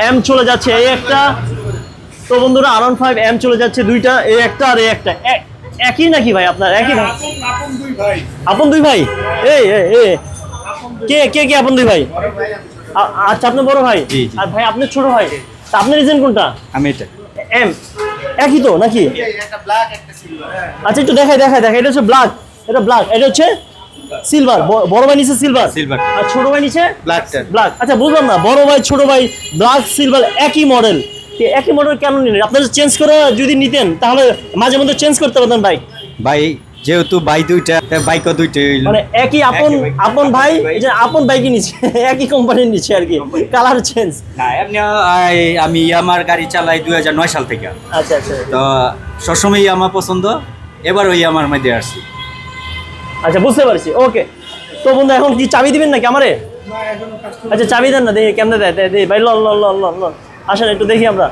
M চলে যাচ্ছে এই একটা। তো বন্ধুরা আর ফাইভ এম চলে যাচ্ছে দুইটা এই একটা আর এই একটা। এ- একই নাকি ভাই আপনার? একই ভাই? আপন আপন দুই ভাই। আপন দুই ভাই? এই এই, এই। কে কে কে আপন দুই ভাই? আচ্ছা আপনার বড় ভাই। আর ভাই আপনার ছোট ভাই? তা আপনার রিজন কোনটা? আমি এটা। এম একই তো নাকি? একটা ব্ল্যাক একটা সিলভার আচ্ছা একটু দেখাই দেখাই দেখাই। এটা হচ্ছে ব্ল্যাক এটা ব্ল্যাক এটা হচ্ছে সিলভার বড় ভাই নিচে সিলভার। আর ছোট ভাই নিচে? ব্ল্যাক আচ্ছা বুঝলাম না বড় ভাই ছোট ভাই ব্ল্যাক সিলভার একই মডেল একই মডেল কেন নিলেন? আপনারা চেঞ্জ করে যদি নিতেন তাহলে মাঝে মধ্যে চেঞ্জ করতে পারতেন বাইক ভাই যেহেতু বাই দুইটা বাইকও দুইটা। মানে একই আপন আপন ভাই যে আপন বাইকই নিচ্ছে একই কোম্পানির নিচ্ছে আর কি কালার চেঞ্জ না এমনি আমি আমার গাড়ি চালাই দুই হাজার নয় সাল থেকে। আচ্ছা আচ্ছা। তো সবসময় আমার পছন্দ এবার ওই আমার মধ্যে আসছি। আচ্ছা বুঝতে পারছি ওকে। তো বন্ধু এখন কি চাবি দিবেন নাকি আমারে? আচ্ছা চাবি দেন না দেখি কেমনে দেয় ভাই লল লল লল লল লল। আসেন একটু দেখি আমরা।